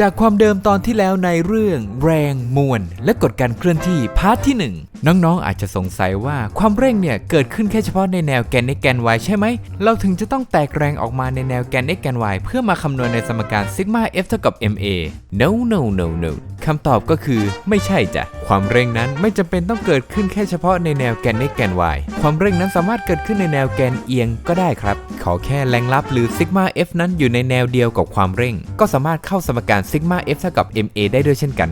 จากความเดิมตอนที่แล้วในเรื่องแรงมวลและกฎการเคลื่อนที่พาร์ทที่ 1 น้องๆ อาจจะสงสัยว่าความเร่งเนี่ยเกิดขึ้นแค่เฉพาะในแนวแกน x แกน y ใช่ไหม เราถึงจะต้องแตกแรงออกมาในแนวแกน x แกน y เพื่อมาคำนวณในสมการซิกมา f เท่ากับ ma no no no no คำตอบก็คือไม่ใช่จ้ะ ความเร่งนั้นไม่จำเป็นต้องเกิดขึ้นแค่เฉพาะในแนวแกน x แกน y ความเร่งนั้นสามารถเกิดขึ้นในแนวแกนเอียงก็ได้ครับ ขอแค่แรงลับหรือซิกมา f นั้นอยู่ในแนวเดียวกับความเร่ง ก็สามารถเข้าสมการซิกมา f เท่ากับ ma ได้ด้วยเช่นกัน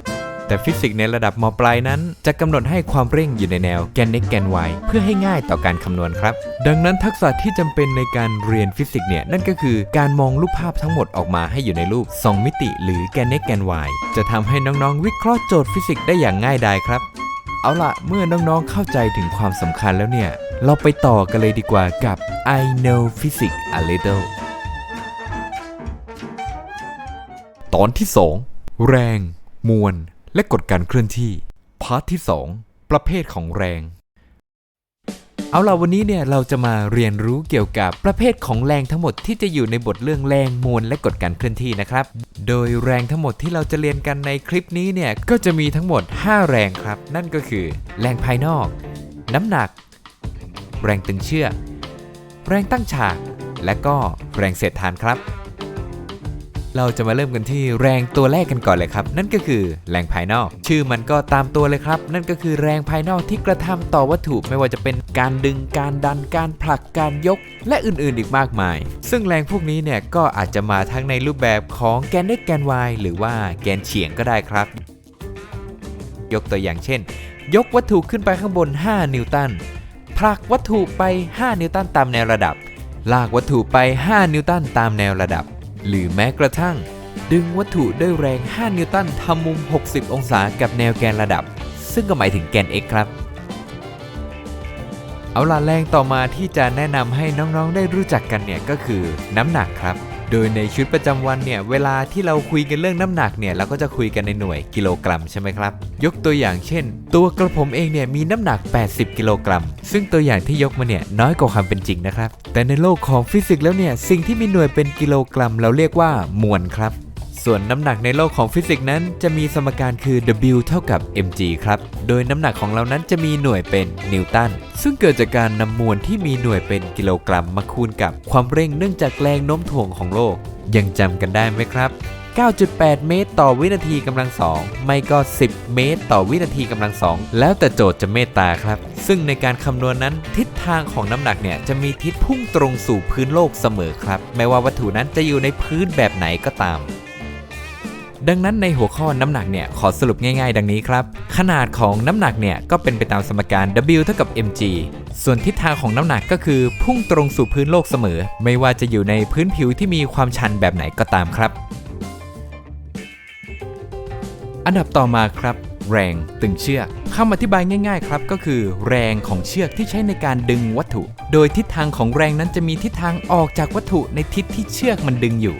แต่ฟิสิกส์ในระดับมปลายนั้น จะกำหนดให้ความเร่งอยู่ในแนวแกน x แกน y เพื่อให้ง่ายต่อการคำนวณครับ ดังนั้นทักษะที่จำเป็นในการเรียนฟิสิกส์เนี่ยนั่นก็คือการมองรูปภาพทั้งหมดออกมาให้อยู่ในรูป 2 มิติ หรือแกน x แกน y จะทำให้น้องๆ วิเคราะห์โจทย์ฟิสิกส์ได้อย่างง่ายดายครับเอาละเมื่อน้องๆเข้าใจถึงความสำคัญแล้วเนี่ย เราไปต่อกันเลยดีกว่ากับ I know physics a little ตอนที่ 2 แรง มวล และกฎการเคลื่อนที่ พาร์ทที่ 2 ประเภทของแรง เอาล่ะวันนี้เนี่ยเราจะมาเรียนรู้เกี่ยวกับประเภทของแรงทั้งหมดที่จะอยู่ในบทเรื่องแรงมวลและกฎการเคลื่อนที่นะครับ โดยแรงทั้งหมดที่เราจะเรียนกันในคลิปนี้เนี่ยก็จะมีทั้งหมด 5 แรงครับ นั่นก็คือ แรงภายนอก น้ำหนัก แรงตึงเชือกแรงตั้งฉาก และก็แรงเสียดทานครับ เราจะมาเริ่มกันที่แรงตัวแรกกันก่อนเลยครับ นั่นก็คือแรงภายนอก ชื่อมันก็ตามตัวเลยครับ นั่นก็คือแรงภายนอกที่กระทำต่อวัตถุไม่ว่าจะเป็นการดึงการดันการผลักการยก และอื่นๆอีกมากมาย ซึ่งแรงพวกนี้เนี่ยก็อาจจะมาทั้งในรูปแบบของแกน x แกน y หรือว่าแกนเฉียงก็ได้ครับ ยกตัวอย่างเช่น ยกวัตถุขึ้นไปข้างบน 5 นิวตันผลักวัตถุไป 5 นิวตันตามแนวระดับ ลากวัตถุไป 5 นิวตันตามแนวระดับ หรือแม้กระทั่ง ดึงวัตถุด้วยแรง 5 นิวตันทำมุม 60 องศากับแนวแกนระดับ ซึ่งก็หมายถึงแกน x ครับ เอาล่ะแรงต่อมาที่จะแนะนำให้น้องๆได้รู้จักกันเนี่ยก็คือน้ำหนักครับ โดยในชีวิตประจำวันเนี่ยเวลาที่เราคุยกันเรื่องน้ำหนักเนี่ยเราก็จะคุยกันในหน่วยกิโลกรัมใช่ไหมครับ ยกตัวอย่างเช่น ตัวกระผมเองเนี่ยมีน้ำหนัก 80 กิโลกรัม ซึ่งตัวอย่างที่ยกมาเนี่ยน้อยกว่าความเป็นจริงนะครับ แต่ในโลกของฟิสิกส์แล้วเนี่ยสิ่งที่มีหน่วยเป็นกิโลกรัม เราเรียกว่ามวลครับ ส่วนน้ำหนักในโลกของฟิสิกส์นั้นจะมีสมการคือ W เท่ากับ mg ครับ โดยน้ำหนักของเรานั้นจะมีหน่วยเป็นนิวตัน ซึ่งเกิดจากการนำมวลที่มีหน่วยเป็นกิโลกรัมมาคูณกับความเร่งเนื่องจากแรงโน้มถ่วงของโลก ยังจำกันได้ไหมครับ 9.8 เมตรต่อวินาทีกำลังสองไม่ก็ 10 เมตรต่อวินาทีกำลังสองแล้วแต่โจทย์จะเมตตาครับ ซึ่งในการคำนวณนั้นทิศทางของน้ำหนักเนี่ยจะมีทิศพุ่งตรงสู่พื้นโลกเสมอครับ ไม่ว่าวัตถุนั้นจะอยู่ในพื้นแบบไหนก็ตาม ดังนั้นในหัวข้อน้ำหนักเนี่ยขอสรุปง่ายๆ ดังนี้ครับ ขนาดของน้ำหนักเนี่ยก็เป็นไปตามสมการ W เท่ากับ mg ส่วนทิศทางของน้ำหนักก็คือพุ่งตรงสู่พื้นโลกเสมอ ไม่ว่าจะอยู่ในพื้นผิวที่มีความชันแบบไหนก็ตามครับ อันดับต่อมาครับ แรงตึงเชือกคำอธิบายง่ายๆครับก็คือ แรงของเชือกที่ใช้ในการดึงวัตถุ โดยทิศทางของแรงนั้นจะมีทิศทางออกจากวัตถุในทิศที่เชือกมันดึงอยู่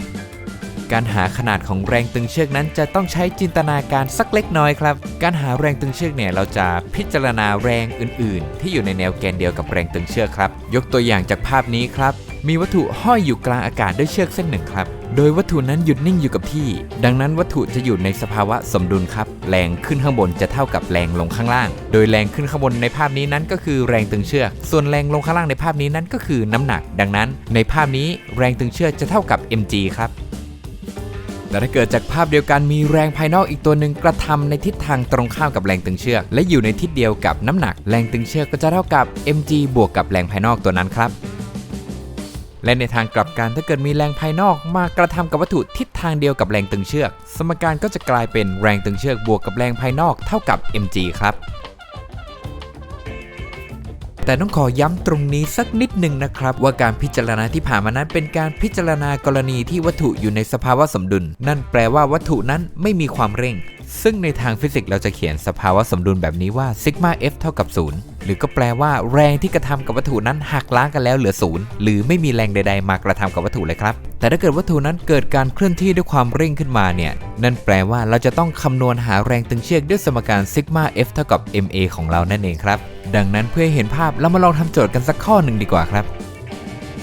การหาขนาดของแรงตึงเชือกนั้นจะต้องใช้จินตนาการสักเล็กน้อยครับ การหาแรงตึงเชือกเนี่ยเราจะพิจารณาแรงอื่น ๆ ที่อยู่ในแนวแกนเดียวกับแรงตึงเชือกครับ ยกตัวอย่างจากภาพนี้ครับ มีวัตถุห้อยอยู่กลางอากาศด้วยเชือกเส้นหนึ่งครับ โดยวัตถุนั้นหยุดนิ่งอยู่กับที่ ดังนั้นวัตถุจะอยู่ในสภาวะสมดุลครับ แรงขึ้นข้างบนจะเท่ากับแรงลงข้างล่าง โดยแรงขึ้นข้างบนในภาพนี้นั้นก็คือแรงตึงเชือก ส่วนแรงลงข้างล่างในภาพนี้นั้นก็คือน้ำหนัก ดังนั้น ในภาพนี้แรงตึงเชือกจะเท่ากับ mg ครับ แต่ถ้าเกิดจากภาพเดียวกันมีแรงภายนอกอีกตัวหนึ่งกระทำในทิศทางตรงข้ามกับแรงตึงเชือก และอยู่ในทิศเดียวกับน้ำหนัก แรงตึงเชือกก็จะเท่ากับ mg บวกกับแรงภายนอกตัวนั้นครับและในทางกลับกันถ้าเกิดมีแรงภายนอกมากระทำกับวัตถุทิศทางเดียวกับแรงตึงเชือก สมการก็จะกลายเป็นแรงตึงเชือกบวกกับแรงภายนอกเท่ากับ mg ครับ แต่ต้องขอย้ำตรงนี้สักนิดหนึ่งนะครับ ว่าการพิจารณาที่ผ่านมานั้นเป็นการพิจารณากรณีที่วัตถุอยู่ในสภาวะสมดุล นั่นแปลว่าวัตถุนั้นไม่มีความเร่ง ซึ่งในทางฟิสิกส์เราจะเขียนสภาวะสมดุลแบบนี้ว่าซิกมา f เท่ากับ 0 หรือก็แปลว่าแรงที่กระทำกับวัตถุนั้นหักล้างกันแล้วเหลือศูนย์หรือไม่มีแรงใด ๆ มากระทำกับวัตถุเลยครับ แต่ถ้าเกิดวัตถุนั้นเกิดการเคลื่อนที่ด้วยความเร่งขึ้นมาเนี่ย นั่นแปลว่าเราจะต้องคำนวณหาแรงตึงเชือกด้วยสมการซิกมา f เท่ากับ ma ของเรานั่นเองครับ ดังนั้นเพื่อเห็นภาพเรามาลองทำโจทย์กันสักข้อหนึ่งดีกว่าครับ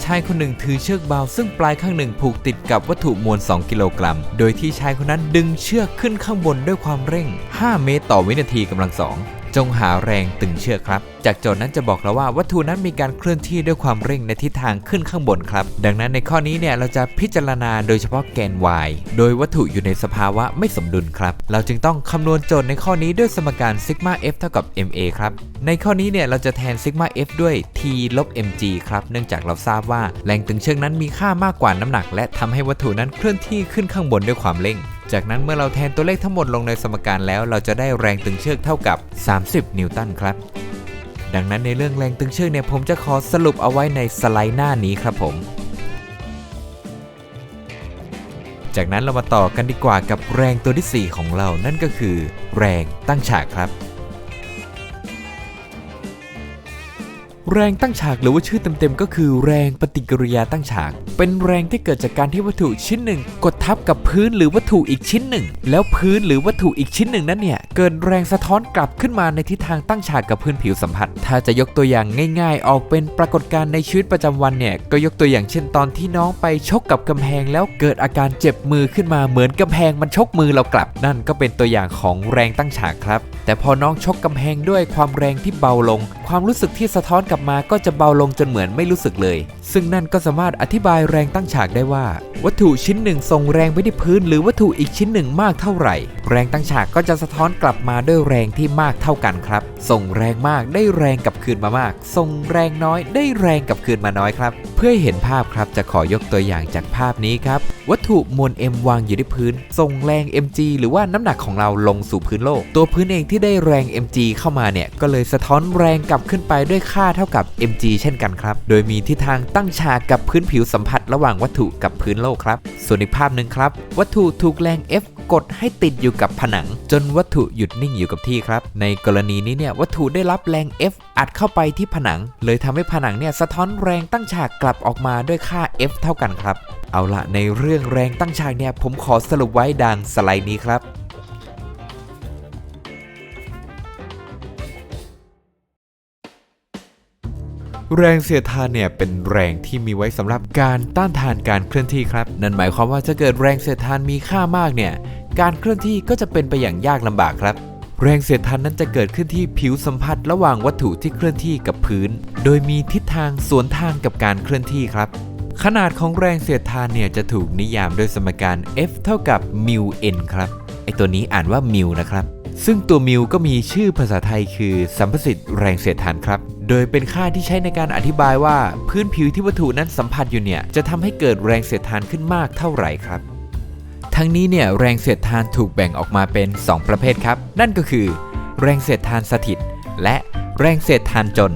ชายคนหนึ่งถือเชือกเบาซึ่งปลายข้างหนึ่งผูกติดกับวัตถุมวล 2 กิโลกรัม โดยที่ชายคนนั้นดึงเชือกขึ้นข้างบนด้วยความเร่ง 5 เมตรต่อวินาทีกำลังสอง จงหาแรงตึงเชือกครับ จากโจทย์นั้นจะบอกเราว่าวัตถุนั้นมีการเคลื่อนที่ด้วยความเร่งในทิศทางขึ้นข้างบนครับ ดังนั้นในข้อนี้เนี่ยเราจะพิจารณาโดยเฉพาะแกน y โดยวัตถุอยู่ในสภาวะไม่สมดุลครับ เราจึงต้องคำนวณโจทย์ในข้อนี้ด้วยสมการซิกมา f เท่ากับ ma ครับ ในข้อนี้เนี่ยเราจะแทนซิกมา f ด้วย t ลบ mg ครับ เนื่องจากเราทราบว่าแรงตึงเชือกนั้นมีค่ามากกว่าน้ำหนัก และทำให้วัตถุนั้นเคลื่อนที่ขึ้นข้างบนด้วยความเร่ง จากนั้นเมื่อเราแทนตัวเลขทั้งหมดลงในสมการแล้ว เราจะได้แรงตึงเชือกเท่ากับ 30 นิวตันครับ ดังนั้นในเรื่องแรงตึงเชือกเนี่ยผมจะขอสรุปเอาไว้ในสไลด์หน้านี้ครับผม จากนั้นเรามาต่อกันดีกว่ากับแรงตัวที่ 4 ของเรา นั่นก็คือ แรงตั้งฉากครับ แรงตั้งฉากหรือว่าชื่อเต็มๆก็คือแรงปฏิกิริยาตั้งฉาก เป็นแรงที่เกิดจากการที่วัตถุชิ้นหนึ่ง กดทับกับพื้นหรือวัตถุอีกชิ้นหนึ่ง แล้วพื้นหรือวัตถุอีกชิ้นหนึ่งนั้นเนี่ยเกิดแรงสะท้อนกลับขึ้นมาในทิศทางตั้งฉากกับพื้นผิวสัมผัส ถ้าจะยกตัวอย่างง่าย ๆ ออกเป็นปรากฏการณ์ในชีวิตประจำวันเนี่ยก็ยกตัวอย่างเช่นตอนที่น้องไปชกกับกำแพง แล้วเกิดอาการเจ็บมือขึ้นมาเหมือนกำแพงมันชกมือเรากลับ นั่นก็เป็นตัวอย่างของแรงตั้งฉากครับ แต่พอน้องชกกำแพงด้วยความแรงที่เบาลง ความรู้สึกที่สะท้อนกลับมาก็จะเบาลงจนเหมือนไม่รู้สึกเลย ซึ่งนั่นก็สามารถอธิบายแรงตั้งฉากได้ว่า วัตถุชิ้นหนึ่งส่งแรงไปที่พื้น หรือวัตถุอีกชิ้นหนึ่งมากเท่าไหร่ แรงตั้งฉากก็จะสะท้อนกลับมาด้วยแรงที่มากเท่ากันครับ ส่งแรงมากได้แรงกลับคืนมามาก ส่งแรงน้อยได้แรงกลับคืนมาน้อยครับ พื่อให้เห็นภาพครับจะขอยกตัวอย่างจากภาพนี้ครับ วัตถุมวล m วางอยู่ที่พื้นส่งแรง mg หรือว่าน้ำหนักของเราลงสู่พื้นโลก ตัวพื้นเองที่ได้แรง mg เข้ามาเนี่ยก็เลยสะท้อนแรงกลับขึ้นไปด้วยค่าเท่ากับ mg เช่นกันครับ โดยมีทิศทางตั้งฉากกับพื้นผิวสัมผัสระหว่างวัตถุกับพื้นโลกครับ ส่วนอีกภาพหนึ่งครับ วัตถุถูกแรง F กดให้ติดอยู่กับผนัง จนวัตถุหยุดนิ่งอยู่กับที่ครับ ในกรณีนี้เนี่ยวัตถุได้รับแรง F อัดเข้าไปที่ผนัง เลยทำให้ผนังเนี่ยสะท้อนแรงตั้งฉากกลับออกมาด้วยค่า F เท่ากันครับ เอาละในเรื่องแรงตั้งฉากเนี่ยผมขอสรุปไว้ดังสไลด์นี้ครับแรงเสียดทานเนี่ยเป็นแรงที่มีไว้สำหรับการต้านทานการเคลื่อนที่ครับ นั่นหมายความว่าถ้าเกิดแรงเสียดทานมีค่ามากเนี่ย การเคลื่อนที่ก็จะเป็นไปอย่างยากลำบากครับ แรงเสียดทานนั้นจะเกิดขึ้นที่ผิวสัมผัสระหว่างวัตถุที่เคลื่อนที่กับพื้น โดยมีทิศทางสวนทางกับการเคลื่อนที่ครับ ขนาดของแรงเสียดทานเนี่ยจะถูกนิยามโดยสมการ F เท่ากับมิว n ครับไอตัวนี้อ่านว่ามิวนะครับ ซึ่งตัวมิวก็มีชื่อภาษาไทยคือสัมประสิทธิ์แรงเสียดทานครับ โดยเป็นค่าที่ใช้ในการอธิบายว่า พื้นผิวที่วัตถุนั้นสัมผัสอยู่เนี่ยจะทำให้เกิดแรงเสียดทานขึ้นมากเท่าไหร่ครับ ทั้งนี้เนี่ยแรงเสียดทานถูกแบ่งออกมาเป็น 2 ประเภทครับ นั่นก็คือ แรงเสียดทานสถิต และแรงเสียดทานจน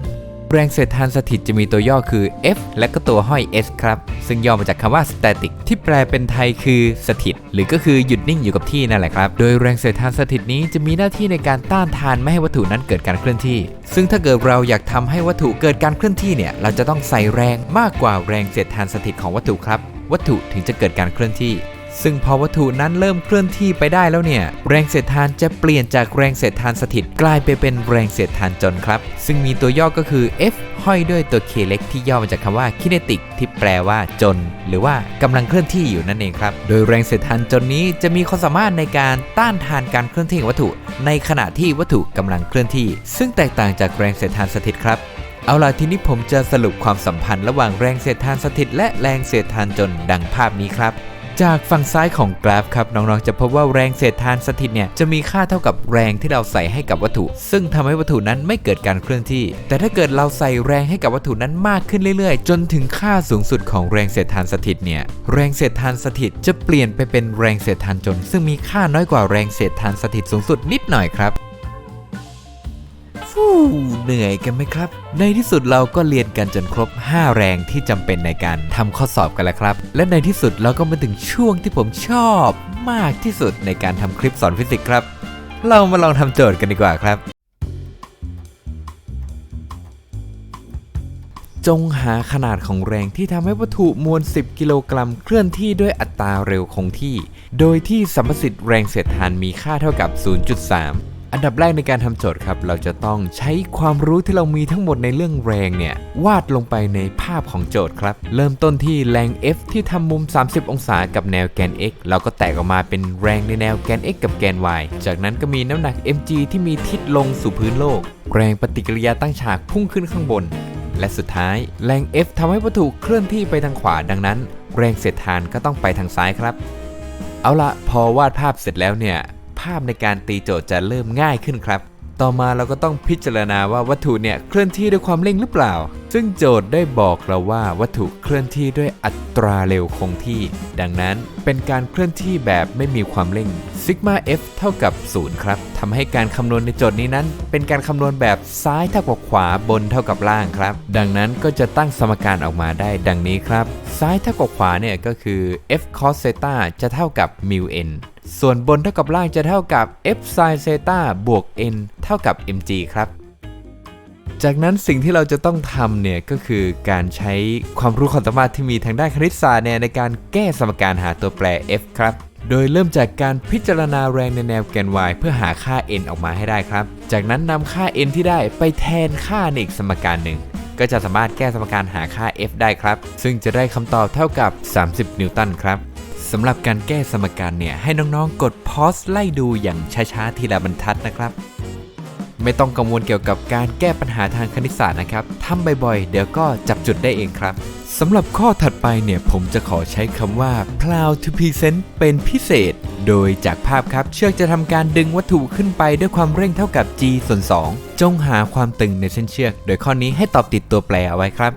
แรงเสียดทานสถิตจะมีตัวย่อคือ F และก็ตัวห้อย S ครับ ซึ่งย่อมาจากคำว่า static ที่แปลเป็นไทยคือสถิต หรือก็คือหยุดนิ่งอยู่กับที่นั่นแหละครับ โดยแรงเสียดทานสถิตนี้จะมีหน้าที่ในการต้านทานไม่ให้วัตถุนั้นเกิดการเคลื่อนที่ ซึ่งถ้าเกิดเราอยากทำให้วัตถุเกิดการเคลื่อนที่เนี่ยเราจะต้องใส่แรงมากกว่าแรงเสียดทานสถิตของวัตถุครับ วัตถุถึงจะเกิดการเคลื่อนที่ ซึ่งพอวัตถุนั้นเริ่มเคลื่อนที่ไปได้แล้วเนี่ย แรงเสียดทานจะเปลี่ยนจากแรงเสียดทานสถิตกลายไปเป็นแรงเสียดทานจนครับ ซึ่งมีตัวย่อก็คือ F ห้อยด้วยตัว K เล็กที่ย่อมาจากคำว่า kinetic ที่แปลว่าจน หรือว่ากำลังเคลื่อนที่อยู่นั่นเองครับ โดยแรงเสียดทานจนนี้จะมีความสามารถในการต้านทานการเคลื่อนที่ของวัตถุ ในขณะที่วัตถุกำลังเคลื่อนที่ ซึ่งแตกต่างจากแรงเสียดทานสถิตครับเอาล่ะทีนี้ผมจะสรุปความสัมพันธ์ระหว่างแรงเสียดทานสถิต และแรงเสียดทานจนดังภาพนี้ครับ จากฝั่งซ้ายของกราฟครับน้องๆจะพบว่าแรงเสียดทานสถิตเนี่ยจะมีค่าเท่ากับแรงที่เราใส่ให้กับวัตถุ ซึ่งทำให้วัตถุนั้นไม่เกิดการเคลื่อนที่ แต่ถ้าเกิดเราใส่แรงให้กับวัตถุนั้นมากขึ้นเรื่อยๆ จนถึงค่าสูงสุดของแรงเสียดทานสถิตเนี่ยแรงเสียดทานสถิตจะเปลี่ยนไปเป็นแรงเสียดทานจน ซึ่งมีค่าน้อยกว่าแรงเสียดทานสถิตสูงสุดนิดหน่อยครับ ฟู่เหนื่อยกันไหมครับ ในที่สุดเราก็เรียนกันจนครบ 5 แรงที่จำเป็นในการทำข้อสอบกันแล้วครับ และในที่สุดเราก็มาถึงช่วงที่ผมชอบมากที่สุดในการทำคลิปสอนฟิสิกส์ครับ เรามาลองทำโจทย์กันดีกว่าครับ จงหาขนาดของแรงที่ทำให้วัตถุมวล 10 กิโลกรัม เคลื่อนที่ด้วยอัตราเร็วคงที่ โดยที่สัมประสิทธิ์แรงเสียดทานมีค่าเท่ากับ 0.3 อันดับแรกในการทำโจทย์ครับ เราจะต้องใช้ความรู้ที่เรามีทั้งหมดในเรื่องแรงเนี่ย วาดลงไปในภาพของโจทย์ครับ เริ่มต้นที่แรง F ที่ทำมุม 30 องศากับแนวแกน x เราก็แตกออกมาเป็นแรงในแนวแกน x กับแกน y จากนั้นก็มีน้ำหนัก mg ที่มีทิศลงสู่พื้นโลก แรงปฏิกิริยาตั้งฉากพุ่งขึ้นข้างบน และสุดท้าย แรง F ทำให้วัตถุเคลื่อนที่ไปทางขวาดังนั้น แรงเสียดทานก็ต้องไปทางซ้ายครับ เอาละพอวาดภาพเสร็จแล้วเนี่ย ภาพในการตีโจทย์จะเริ่มง่ายขึ้นครับ ต่อมาเราก็ต้องพิจารณาว่าวัตถุเนี่ยเคลื่อนที่ด้วยความเร่งหรือเปล่า ซึ่งโจทย์ได้บอกเราว่าวัตถุเคลื่อนที่ด้วยอัตราเร็วคงที่ ดังนั้นเป็นการเคลื่อนที่แบบไม่มีความเร่งซิกมา f เท่ากับ 0 ครับทำให้การคำนวณในโจทย์นี้นั้น เป็นการคำนวณแบบซ้ายเท่ากับขวาบนเท่ากับล่างครับ ดังนั้นก็จะตั้งสมการออกมาได้ดังนี้ครับ ซ้ายเท่ากับขวาเนี่ยก็คือ f cos theta จะเท่ากับ mu n ส่วนบนเท่ากับล่างจะเท่ากับ f sin theta บวก n เท่ากับ mg ครับ จากนั้นสิ่งที่เราจะต้องทำเนี่ยก็คือการใช้ความรู้ความสามารถที่มีทางด้านคณิตศาสตร์เนี่ยในการแก้สมการหาตัวแปร f ครับโดยเริ่มจากการพิจารณาแรงในแนวแกน y เพื่อหาค่า n ออกมาให้ได้ครับ จากนั้นนำค่า n ที่ได้ไปแทนค่าในอีกสมการหนึ่ง ก็จะสามารถแก้สมการหาค่า f ได้ครับ ซึ่งจะได้คำตอบเท่ากับ 30 นิวตันครับ สำหรับการแก้สมการเนี่ย ให้น้องๆ กดพอสไล่ดูอย่างช้าๆ ทีละบรรทัดนะครับ ไม่ต้องกังวลเกี่ยวกับการแก้ปัญหาทางคณิตศาสตร์นะครับทำบ่อยๆ เดี๋ยวก็จับจุดได้เองครับสำหรับข้อถัดไปเนี่ย ผมจะขอใช้คำว่า proud to present เป็นพิเศษ โดยจากภาพครับเชือกจะทำการดึงวัตถุขึ้นไปด้วยความเร่งเท่ากับ g ส่วน 2 จงหาความตึงในเส้นเชือก โดยข้อนี้ให้ตอบติดตัวแปรเอาไว้ครับ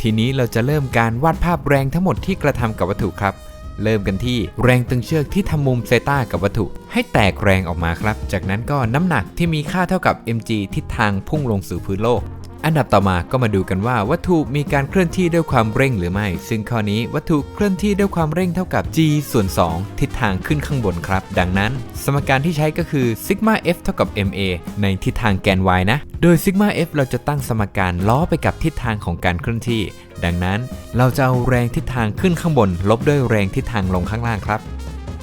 ทีนี้เราจะเริ่มการวาดภาพแรงทั้งหมดที่กระทำกับวัตถุครับ เริ่มกันที่แรงตึงเชือกที่ทำมุมเซตากับวัตถุ ให้แตกแรงออกมาครับ จากนั้นก็น้ำหนักที่มีค่าเท่ากับ mg ทิศทางพุ่งลงสู่พื้นโลก อันดับต่อมาก็มาดูกันว่าวัตถุมีการเคลื่อนที่ด้วยความเร่งหรือไม่ ซึ่งข้อนี้วัตถุเคลื่อนที่ด้วยความเร่งเท่ากับ g ส่วน 2 ทิศทางขึ้นข้างบนครับ ดังนั้น สมการที่ใช้ก็คือ sigma f เท่ากับ ma ในทิศทางแกน y นะ โดย sigma f เราจะตั้งสมการล้อไปกับทิศทางของการเคลื่อนที่ ดังนั้น เราจะเอาแรงทิศทางขึ้นข้างบน ลบด้วยแรงทิศทางลงข้างล่างครับ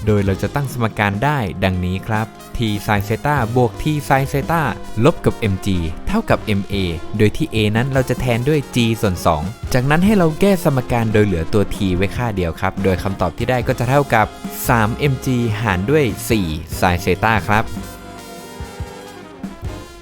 โดยเราจะตั้งสมการได้ดังนี้ครับ t sin theta บวก t sin theta ลบกับ mg เท่ากับ ma โดยที่ a นั้นเราจะแทนด้วย g ส่วน 2 จากนั้นให้เราแก้สมการโดยเหลือตัว t ไว้ค่าเดียวครับ โดยคำตอบที่ได้ก็จะเท่ากับ 3 mg หารด้วย 4 sin theta ครับ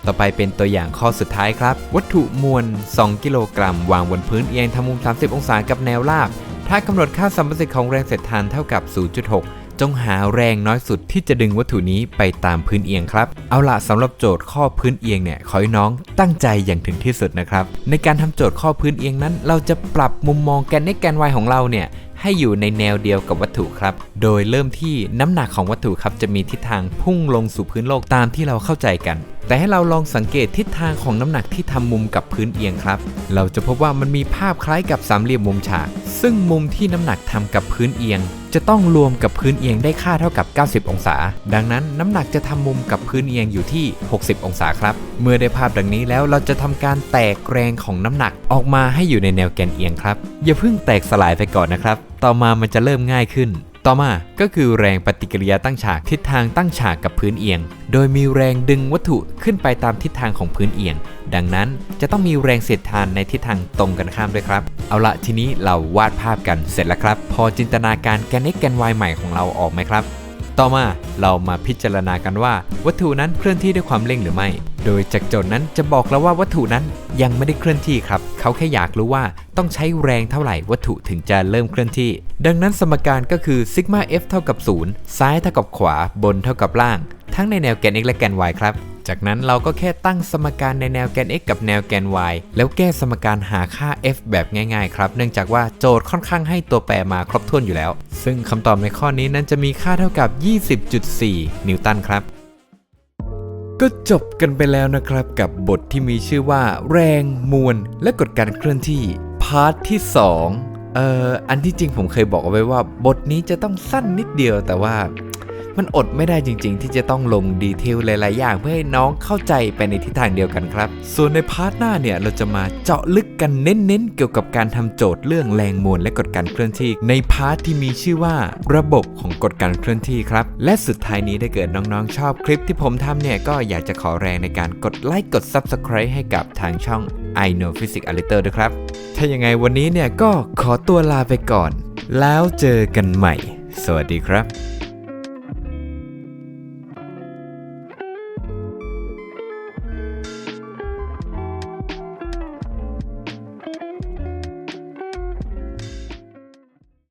ต่อไปเป็นตัวอย่างข้อสุดท้ายครับ วัตถุมวล 2 กิโลกรัม วางบนพื้นเอียงทำมุม 30 องศากับแนวราบ ถ้ากำหนดค่าสัมประสิทธิ์ของแรงเสียดทานเท่ากับ 0.6 จงหาแรงน้อยสุดที่จะดึงวัตถุนี้ไปตามพื้นเอียงครับ เอาละสำหรับโจทย์ข้อพื้นเอียงเนี่ยขอให้น้องตั้งใจอย่างถึงที่สุดนะครับ ในการทำโจทย์ข้อพื้นเอียงนั้น เราจะปรับมุมมองแกน x แกน y ของเราเนี่ยให้อยู่ในแนวเดียวกับวัตถุครับ โดยเริ่มที่น้ำหนักของวัตถุครับจะมีทิศทางพุ่งลงสู่พื้นโลกตามที่เราเข้าใจกัน แต่ให้เราลองสังเกตทิศทางของน้ำหนักที่ทำมุมกับพื้นเอียงครับ เราจะพบว่ามันมีภาพคล้ายกับสามเหลี่ยมมุมฉาก ซึ่งมุมที่น้ำหนักทำกับพื้นเอียง จะต้องรวมกับพื้นเอียงได้ค่าเท่ากับ 90 องศา ดังนั้นน้ำหนักจะทำมุมกับพื้นเอียงอยู่ที่ 60 องศาครับ เมื่อได้ภาพดังนี้แล้วเราจะทำการแตกแรงของน้ำหนักออกมาให้อยู่ในแนวแกนเอียงครับ อย่าเพิ่งแตกสลายไปก่อนนะครับ ต่อมามันจะเริ่มง่ายขึ้น ต่อมาก็คือแรงปฏิกิริยาตั้งฉากทิศทางตั้งฉากกับพื้นเอียง โดยมีแรงดึงวัตถุขึ้นไปตามทิศทางของพื้นเอียง ดังนั้นจะต้องมีแรงเสียดทานในทิศทางตรงกันข้ามด้วยครับ เอาละทีนี้เราวาดภาพกันเสร็จแล้วครับ พอจินตนาการแกน x แกนวายใหม่ของเราออกไหมครับ ต่อมาเรามาพิจารณากันว่า วัตถุนั้นเคลื่อนที่ด้วยความเร่งหรือไม่ โดยจากโจทย์นั้นจะบอกแล้วว่าวัตถุนั้นยังไม่ได้เคลื่อนที่ครับ เขาแค่อยากรู้ว่าต้องใช้แรงเท่าไหร่วัตถุถึงจะเริ่มเคลื่อนที่ ดังนั้นสมการก็คือซิกมา f เท่ากับ0ซ้ายเท่ากับขวา บนเท่ากับล่าง ทั้งในแนวแกน x และแกน y ครับ จากนั้นเราก็แค่ตั้งสมการในแนวแกน x กับแนวแกน y แล้วแก้สมการหาค่า f แบบง่ายๆ ครับ เนื่องจากว่าโจทย์ค่อนข้างให้ตัวแปรมาครบถ้วนอยู่แล้ว ซึ่งคำตอบในข้อนี้นั้นจะมีค่าเท่ากับ 20.4 นิวตันครับก็จบกันไปแล้วนะครับกับบทที่มีชื่อว่า แรง มวล และกฎการเคลื่อนที่ พาร์ทที่ 2 เอ่อ อันที่จริงผมเคยบอกเอาไว้ว่า บทนี้จะต้องสั้นนิดเดียวแต่ว่า มันอดไม่ได้จริง ๆ ที่จะต้องลงดีเทลหลาย ๆ อย่างเพื่อให้น้องเข้าใจไปในทิศทางเดียวกันครับ ส่วนในพาร์ทหน้าเนี่ยเราจะมาเจาะลึกกันเน้น ๆ เกี่ยวกับการทำโจทย์เรื่องแรงมวลและกฎการเคลื่อนที่ ในพาร์ทที่มีชื่อว่าระบบของกฎการเคลื่อนที่ครับ และสุดท้ายนี้ถ้าเกิดน้อง ๆ ชอบคลิปที่ผมทำเนี่ยก็อยากจะขอแรงในการกดไลค์กด Subscribe ให้กับทางช่อง I know physics a little ด้วยครับ ถ้ายังไงวันนี้เนี่ยก็ขอตัวลาไปก่อน แล้วเจอกันใหม่ สวัสดีครับ